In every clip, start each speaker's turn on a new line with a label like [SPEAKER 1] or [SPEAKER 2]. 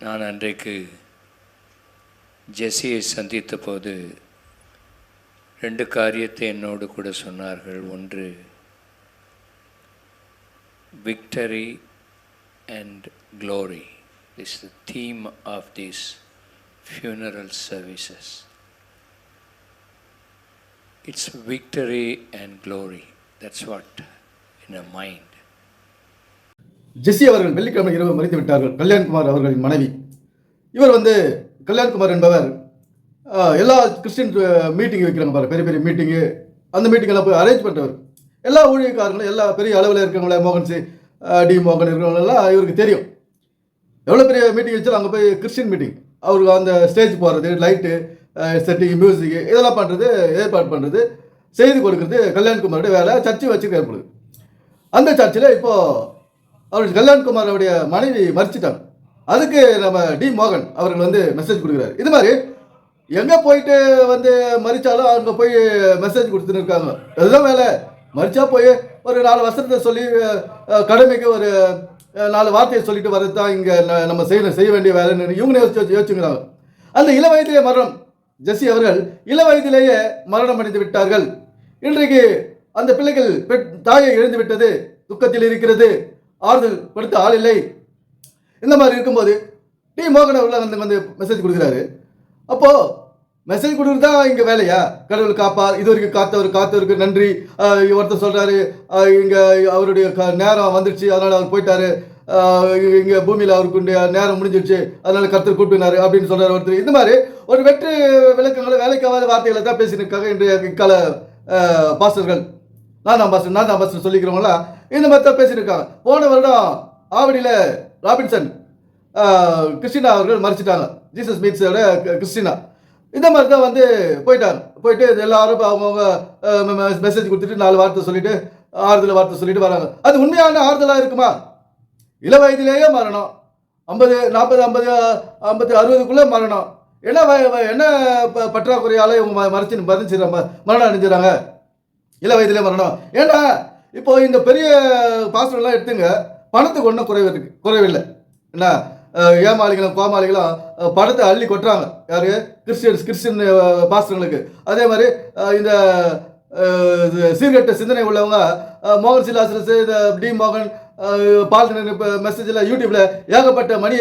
[SPEAKER 1] நான் அன்றைக்கு ஜெஸ்ஸியை சந்தித்த போது ரெண்டு காரியத்தை என்னோடு கூட சொன்னார்கள் ஒன்று victory and glory is the theme of these funeral services. It's victory and glory. That's what in uh mind.
[SPEAKER 2] Jessie அவர்கள் வெள்ளிக்கிழமை இரவு மறித்து விட்டார்கள். கல்யாண்குமார் அவர்களின் மனைவி. இவர் வந்து கல்யாண்குமார் என்பவர் எல்லா கிறிஸ்டின் மீட்டிங் வைக்கிறாங்க பாரு பெரிய பெரிய மீட்டிங்கு அந்த மீட்டிங்கெல்லாம் போய் அரேஞ்ச் பண்ணுறவர் எல்லா ஊழியக்காரங்களும் எல்லா பெரிய அளவில் இருக்கிறவங்கள மோகன் சி டி மோகன் இருக்கிறவங்களெல்லாம் இவருக்கு தெரியும். எவ்வளோ பெரிய மீட்டிங் வச்சாலும் அங்கே போய் கிறிஸ்டின் மீட்டிங் அவருக்கு அந்த ஸ்டேஜ் போகிறது லைட்டு செட்டிங் மியூசிக்கு இதெல்லாம் பண்ணுறது ஏற்பாடு பண்ணுறது செய்து கொடுக்குறது கல்யாண்குமாரோட வேலை. சர்ச்சு வச்சுருக்காரு அந்த சர்ச்சில் இப்போது அவர் கல்யாண்குமாரோடைய மனைவி மறிச்சிட்டாங்க அதுக்கு நம்ம டி மோகன் அவர்கள் வந்து மெசேஜ் கொடுக்குறாரு. இது மாதிரி எங்கே போயிட்டு வந்து மறிச்சாலும் அவங்க போய் மெசேஜ் கொடுத்துன்னு இருக்காங்க. அதுதான் வேலை. மறிச்சா போய் ஒரு நாலு வசனத்தை சொல்லி கடமைக்கு ஒரு நாலு வார்த்தையை சொல்லிட்டு வர்றது தான் இங்கே நம்ம செய்யணும் செய்ய வேண்டிய வேலைன்னு இவங்க யோசிச்சு யோசிச்சுங்கிறாங்க அந்த இள வயதிலே மரணம். ஜெஸ்ஸி அவர்கள் இள வயதிலேயே மரணம் அடைந்து விட்டார்கள். இன்றைக்கு அந்த பிள்ளைகள் பெட் தாயை இழந்து விட்டது. துக்கத்தில் இருக்கிறது. ஆறுதல் படுத்த ஆள் இல்லை. இந்த மாதிரி இருக்கும்போது டி மோகன் உள்ள வந்து வந்து மெசேஜ் கொடுக்குறாரு. அப்போ மெசேஜ் கொடுக்குறது தான் இங்கே வேலையா? கடவுள் காப்பார் இது வரைக்கும் காத்தவர் காத்தவருக்கு நன்றி. ஒருத்தர் சொல்கிறாரு இங்கே அவருடைய க நேரம் வந்துடுச்சு அதனால் அவர் போயிட்டாரு. இங்கே பூமியில் அவருக்கு நேரம் முடிஞ்சிடுச்சு அதனால் கருத்தர் கூப்பினாரு அப்படின்னு சொல்கிறார் ஒருத்தர். இந்த மாதிரி ஒரு வெற்று விளக்கங்களை வேலைக்காவாத வார்த்தைகளை தான் பேசினிருக்காங்க இன்றைய இக்கால பாஸ்டர்கள் நான் தான் பாஸ்டர் நான் தான் பாஸ்டர் சொல்லிக்கிறவங்களாம் இந்த மாதிரி தான் பேசியிருக்காங்க. போன வருடம் ஆவடியில் ராபின்சன் கிறிஸ்டினா அவர்கள் மறைச்சிட்டாங்க. ஜீசஸ் மீட்ஸோட கிறிஸ்டினா. இந்த மாதிரி தான் வந்து போயிட்டாங்க. போயிட்டு இது எல்லாரும் அவங்கவுங்க மெசேஜ் கொடுத்துட்டு நாலு வார்த்தை சொல்லிட்டு ஆறுதல் வார்த்தை சொல்லிட்டு வராங்க. அது உண்மையான ஆறுதலாக இருக்குமா? இள வயதிலேயே மரணம். ஐம்பது நாற்பது ஐம்பது ஐம்பது அறுபதுக்குள்ளே மரணம். என்ன வய- என்ன ப- இவங்க ம- மறைச்சு மறைச்சு மரணம் அடைஞ்சிடறாங்க? இள வயதிலே வரணும். ஏன்னா இப்போ இந்த பெரிய பாஸ்வேர்டெலாம் எடுத்துங்க. பணத்துக்கு ஒன்றும் குறைவு இருக்கு. குறைவில்லை என்ன? ஏமாளிகளும் கோமாளிகளும் பணத்தை அள்ளி கொட்டுறாங்க. யாரு? கிறிஸ்டியன்ஸ் கிறிஸ்டின் பாஸ்டர்களுக்கு. அதே மாதிரி இந்த சீர்கட்ட இது சிந்தனை உள்ளவங்க மோகன் சிலாசரஸ் இந்த டி மோகன் அஹ், மெசேஜில் யூடியூப்பில் ஏகப்பட்ட மணி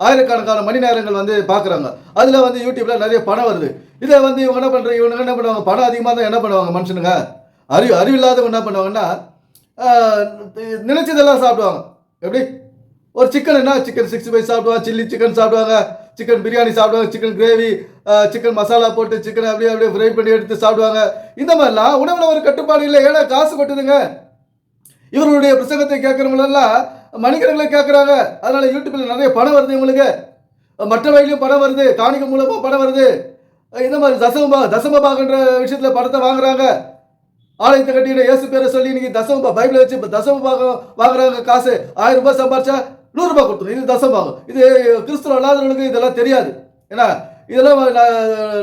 [SPEAKER 2] ஆயிரக்கணக்கான மணி நேரங்கள் வந்து பார்க்குறாங்க அதில் வந்து யூடியூப்பில் நிறைய பணம் வருது. இதை வந்து இவங்க என்ன பண்ணுறாங்க இவங்க என்ன பண்ணுவாங்க? பணம் அதிகமாக தான் என்ன பண்ணுவாங்க மனுஷனுங்க? அறிவு அறிவில்லாதவங்க என்ன பண்ணுவாங்கன்னா நினைச்சதெல்லாம் சாப்பிடுவாங்க. எப்படி? ஒரு சிக்கன் என்ன? சிக்கன் சிக்ஸ்டி ஃபைவ் சாப்பிடுவாங்க சில்லி சிக்கன் சாப்பிடுவாங்க சிக்கன் பிரியாணி சாப்பிடுவாங்க சிக்கன் கிரேவி சிக்கன் மசாலா போட்டு சிக்கன் அப்படியே அப்படியே ஃப்ரை பண்ணி எடுத்து சாப்பிடுவாங்க. இந்த மாதிரிலாம் உணவில் ஒரு கட்டுப்பாடு இல்லை. ஏன்னா காசு கொட்டுதுங்க. இவர்களுடைய பிரசங்கத்தை கேட்குறவங்களெல்லாம் மணிக்கணக்கில் கேட்குறாங்க. அதனால் யூடியூப்பில் நிறைய பணம் வருது இவங்களுக்கு. மற்ற வகையிலும் பணம் வருது. காணிக்க மூலமாக பணம் வருது. இந்த மாதிரி தசம தசமபாகன்ற விஷயத்தில் பணத்தை வாங்குறாங்க. ஆலயத்தை கட்டின இயேசு பேரை சொல்லி இன்னைக்கு தசம பைபிளை வச்சு இப்போ தசமபாகம் வாங்குறாங்க காசு ஆயிரம் ரூபாய் சம்பாரிச்சா நூறுரூபா கொடுத்துரும். இது தசமபாகம் இது கிறிஸ்துவ அல்லாதவர்களுக்கு இதெல்லாம் தெரியாது. ஏன்னா இதெல்லாம்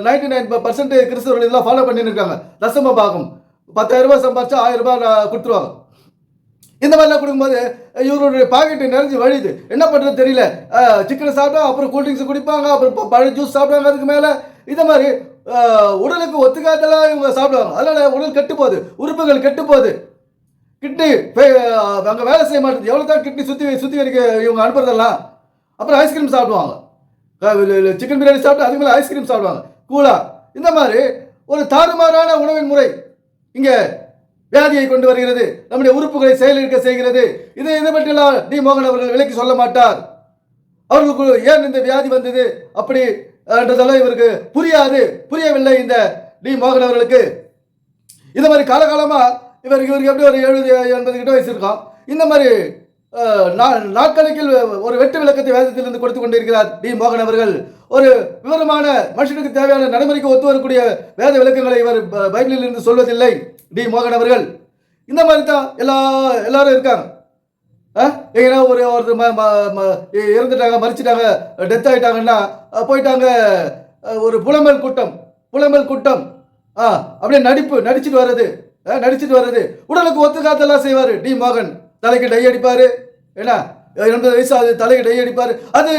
[SPEAKER 2] நைன்டி நைன் பர்சன்ட் கிறிஸ்தவர்கள் இதெல்லாம் ஃபாலோ பண்ணின்னு இருக்காங்க தசமபாகம் பத்தாயிரம் ரூபாய் சம்பாரிச்சா ஆயிரம் ரூபாய் நான் கொடுத்துருவாங்க. இந்த மாதிரிலாம் கொடுக்கும்போது இவருடைய பாக்கெட்டு நிறைஞ்சு வழியுது. என்ன பண்ணுறது தெரியல. சிக்கனை சாப்பிட்டா அப்புறம் கூல்ட்ரிங்க்ஸ் குடிப்பாங்க அப்புறம் பழைய ஜூஸ் சாப்பிடுவாங்க அதுக்கு மேலே. இந்த மாதிரி உடலுக்கு ஒத்துக்காதெல்லாம் இவங்க சாப்பிடுவாங்க. அதனால உடல் கெட்டு போகுது உறுப்புகள் கெட்டு போகுது கிட்னி அங்கே வேலை செய்ய மாட்டேது எவ்வளோ தான் கிட்னி சுற்றி சுற்றி வரைக்க இவங்க அனுப்புறதெல்லாம் அப்புறம் ஐஸ்கிரீம் சாப்பிடுவாங்க. சிக்கன் பிரியாணி சாப்பிட்டு அதுக்கு மேலே ஐஸ்கிரீம் சாப்பிடுவாங்க. கூலா இந்த மாதிரி ஒரு தாறுமாறான உணவின் முறை இங்கே வியாதியை கொண்டு வருகிறது. நம்முடைய உறுப்புகளை செயலிழக்க செய்கிறது. இதை இதை பற்றியெல்லாம் டி மோகன் அவர்கள் விலைக்கு சொல்ல மாட்டார். அவர்களுக்கு ஏன் இந்த வியாதி வந்தது? அப்படி என்றதெல்லாம் இவருக்கு புரியாது புரியவில்லை இந்த டி மோகன் அவர்களுக்கு. இந்த மாதிரி காலகாலமாக இவருக்கு இவருக்கு எப்படி ஒரு எழுபது எண்பது கிட்ட வயசு இருக்கும்? இந்த மாதிரி நாட்களுக்கில் நா- ஒரு வெட்டு விளக்கத்தை வேதத்திலிருந்து கொடுத்து கொண்டிருக்கிறார் டி மோகன் அவர்கள். ஒரு விவரமான மனுஷனுக்கு தேவையான நடைமுறைக்கு ஒத்து வரக்கூடிய வேத விளக்கங்களை இவர் பைபிளில் இருந்து சொல்வதில்லை டி மோகன் அவர்கள். இந்த மாதிரி தான் எல்லா எல்லாரும் இருக்காங்க. எங்கன்னா ஒரு ஒருத்தர் இறந்துட்டாங்க மறிச்சிட்டாங்க டெத் ஆகிட்டாங்கன்னா போயிட்டாங்க ஒரு புலம்பல் கூட்டம் புலம்பல் கூட்டம். ஆ அப்படியே நடிப்பு நடிச்சிட்டு வர்றது. அஹ், நடிச்சிட்டு வர்றது. உடலுக்கு ஒத்துக்காத்தெல்லாம் செய்வார். டி மோகன் தலைக்கு டை அடிப்பார். என்ன? எண்பது வயசு அது தலைக்கு டை அடிப்பார். அது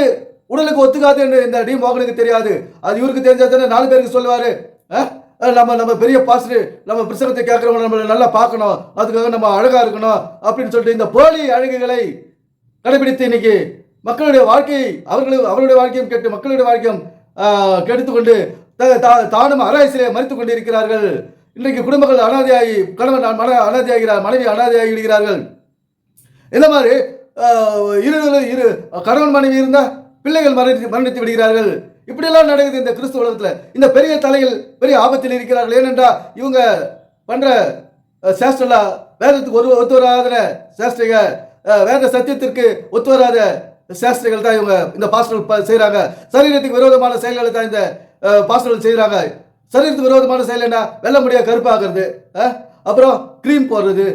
[SPEAKER 2] உடலுக்கு ஒத்துக்காது இந்த டி மோகனுக்கு தெரியாது. அது இவருக்கு தெரிஞ்சா தானே நாலு பேருக்கு சொல்லுவார். ஆ? நம்ம நம்ம பெரிய பாஸ்டர் நம்ம பிரசங்கத்தை கேட்கறவங்க நம்மளை நல்லா பார்க்கணும். அதுக்காக நம்ம அழகாக இருக்கணும் அப்படின்னு சொல்லிட்டு இந்த போலி அழகுகளை கடைபிடித்து இன்னைக்கு மக்களுடைய வாழ்க்கையை அவர்களுடைய அவருடைய வாழ்க்கையும் கேட்டு மக்களுடைய வாழ்க்கையும் கெடுத்துக்கொண்டு த- தா- தானும் கொண்டு இருக்கிறார்கள் கொண்டிருக்கிறார்கள். இன்றைக்கு குடும்பங்கள் அனாதையாகி கணவன் மன அனாதையாகிறார் மனைவி அனாதையாகி விடுகிறார்கள் இந்த மாதிரி இரு இரு கணவன் மனைவி இருந்தால் பிள்ளைகள் மரணித்து மரணித்து விடுகிறார்கள். இப்படியெல்லாம் நடக்குது இந்த கிறிஸ்துவ உலகத்தில். இந்த பெரிய தலைகள் பெரிய ஆபத்தில் இருக்கிறார்கள். ஏனென்றால் இவங்க பண்ணுற அஹ், வேதத்துக்கு ஒரு ஒத்து வராத சாஸ்திரிக வேத சத்தியத்திற்கு ஒத்து வராத தான் இவங்க இந்த பாஸ்டர்கள் செய்கிறாங்க சரீரத்துக்கு விரோதமான செயல்களை தான் இந்த பாஸ்டர்கள் செய்கிறாங்க சரீரத்துக்கு விரோதமான செயல் என்ன? வெள்ள முடியா கருப்பாகிறது அப்புறம் க்ரீம் போடுறது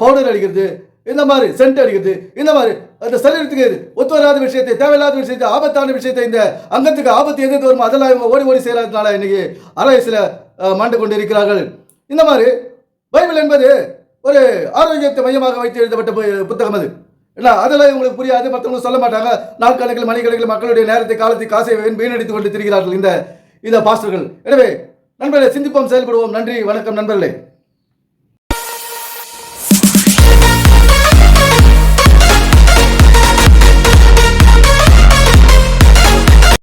[SPEAKER 2] பவுடர் அடிக்கிறது இந்த மாதிரி சென்ட் அடிக்கிறது இந்த மாதிரி அந்த சரீரத்துக்கு ஒத்து வராத விஷயத்தை தேவையில்லாத விஷயத்தை ஆபத்தான விஷயத்தை இந்த அங்கத்துக்கு ஆபத்து எது வருமோ அதெல்லாம் இவங்க ஓடி ஓடி செய்கிறதுனால இன்னைக்கு அரசியல மாண்டு கொண்டு இருக்கிறார்கள் இந்த மாதிரி பைபிள் என்பது ஒரு ஆரோக்கியத்தை மையமாக வைத்து எழுதப்பட்ட புத்தகம் அது. என்ன அதெல்லாம் இவங்களுக்கு புரியாது மற்றவங்க சொல்ல மாட்டாங்க. நாட்கணக்கில் மணிக்கணக்கில் மக்களுடைய நேரத்தை காலத்தை காசை வீணடித்துக் கொண்டு திரிகிறார்கள் இந்த இந்த பாஸ்டர்கள். எனவே நண்பர்களே சிந்திப்போம் செயல்படுவோம். நன்றி வணக்கம் நண்பர்களே.